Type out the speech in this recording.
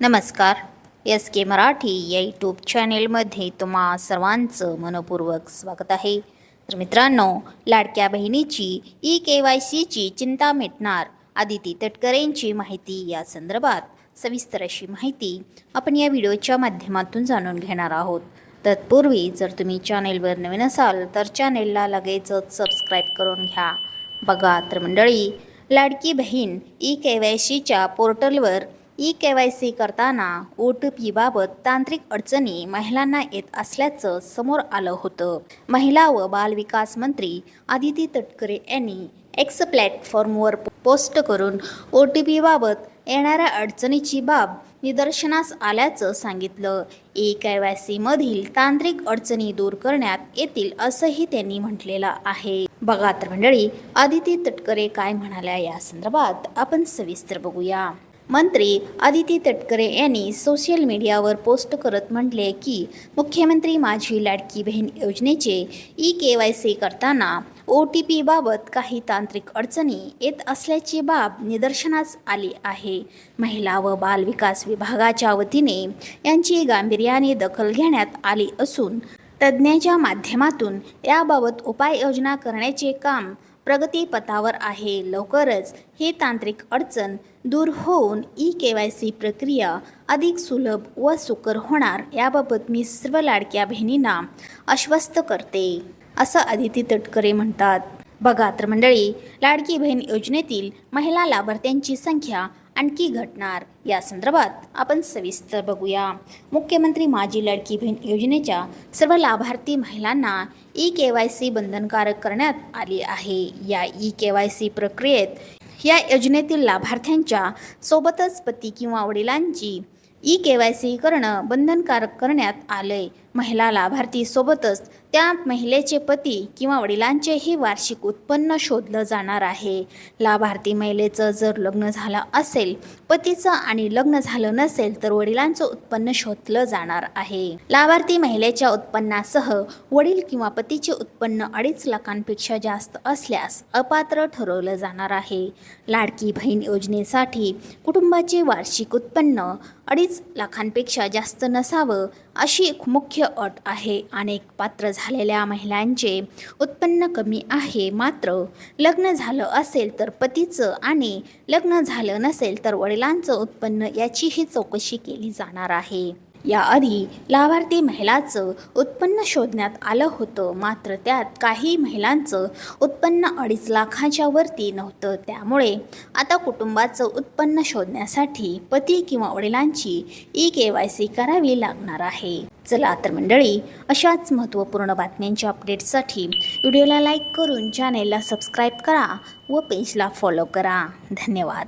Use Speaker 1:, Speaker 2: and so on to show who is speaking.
Speaker 1: नमस्कार. एस के मराठी या यूट्यूब चॅनेलमध्ये तुम्हा सर्वांचं मनपूर्वक स्वागत आहे. तर मित्रांनो लाडक्या बहिणीची ई के वाय सीची चिंता मिटणार आदिती तटकरेंची माहिती या संदर्भात सविस्तर अशी माहिती आपण या व्हिडिओच्या माध्यमातून जाणून घेणार आहोत. तत्पूर्वी जर तुम्ही चॅनेलवर नवीन असाल तर चॅनेलला लगेचच सबस्क्राईब करून घ्या. बघा तर मंडळी लाडकी बहीण ई के वाय सीच्या पोर्टलवर ई के वाय सी करताना ओ टी पीबाबत तांत्रिक अडचणी महिलांना येत असल्याचं समोर आलं होतं. महिला व बालविकास मंत्री आदिती तटकरे यांनी एक्स प्लॅटफॉर्मवर पोस्ट करून ओ टी पीबाबत येणाऱ्या अडचणीची बाब निदर्शनास आल्याचं सांगितलं. ई के वाय सीमधील तांत्रिक अडचणी दूर करण्यात येतील असंही त्यांनी म्हटलेलं आहे. बघा तर मंडळी आदिती तटकरे काय म्हणाल्या या संदर्भात आपण सविस्तर बघूया. मंत्री आदिती तटकरे यांनी सोशल मीडियावर पोस्ट करत म्हटले की मुख्यमंत्री माझी लाडकी बहीण योजनेचे ई के वाय सी करताना ओ टी पीबाबत काही तांत्रिक अडचणी येत असल्याची बाब निदर्शनास आली आहे. महिला व बाल विकास विभागाच्या वतीने यांची गांभीर्याने दखल घेण्यात आली असून तज्ज्ञाच्या माध्यमातून याबाबत उपाययोजना करण्याचे काम प्रगतीपथावर आहे. लवकरच हे तांत्रिक अडचण दूर होऊन ई के वाय सी प्रक्रिया अधिक सुलभ व सुकर होणार याबाबत मी सर्व लाडक्या बहिणींना आश्वस्त करते असं आदिती तटकरे म्हणतात. बघा तर मंडळी लाडकी बहीण योजनेतील महिला लाभार्थ्यांची संख्या आणखी घटणार. या संदर्भात आपण सविस्तर बघूया. मुख्यमंत्री माझी लाडकी बहीण योजनेच्या सर्व लाभार्थी महिलांना ई के वाय सी बंधनकारक करण्यात आली आहे. या ई के वाय सी प्रक्रियेत या योजनेतील लाभार्थ्यांच्या सोबतच पती किंवा वडिलांची ई के वाय सी करणं बंधनकारक करण्यात आलंय. महिला लाभार्थी सोबतच त्या महिलेचे पती किंवा वडिलांचेही वार्षिक उत्पन्न शोधलं जाणार आहे. लाभार्थी महिलेचं जर लग्न झालं असेल पतीचं आणि लग्न झालं नसेल तर वडिलांचं उत्पन्न शोधलं जाणार आहे. लाभार्थी महिलेच्या उत्पन्नासह वडील किंवा पतीचे उत्पन्न अडीच लाखांपेक्षा जास्त असल्यास अपात्र ठरवलं जाणार आहे. लाडकी बहीण योजनेसाठी कुटुंबाचे वार्षिक उत्पन्न अडीच लाखांपेक्षा जास्त नसावं अशी एक मुख्य अट आहे. अनेक पात्र झालेल्या महिलांचे उत्पन्न कमी आहे. मात्र लग्न झालं असेल तर पतीचं आणि लग्न झालं नसेल तर वडिलांचं उत्पन्न याचीही चौकशी केली जाणार आहे. याआधी लाभार्थी महिलाचं उत्पन्न शोधण्यात आलं होतं. मात्र त्यात काही महिलांचं उत्पन्न अडीच लाखाच्या वरती नव्हतं. त्यामुळे आता कुटुंबाचं उत्पन्न शोधण्यासाठी पती किंवा वडिलांची ई के वाय सी करावी लागणार आहे. चला तर मंडळी अशाच महत्त्वपूर्ण बातम्यांच्या अपडेट्ससाठी व्हिडिओला लाईक करून चॅनेलला सबस्क्राईब करा व पेजला फॉलो करा. धन्यवाद.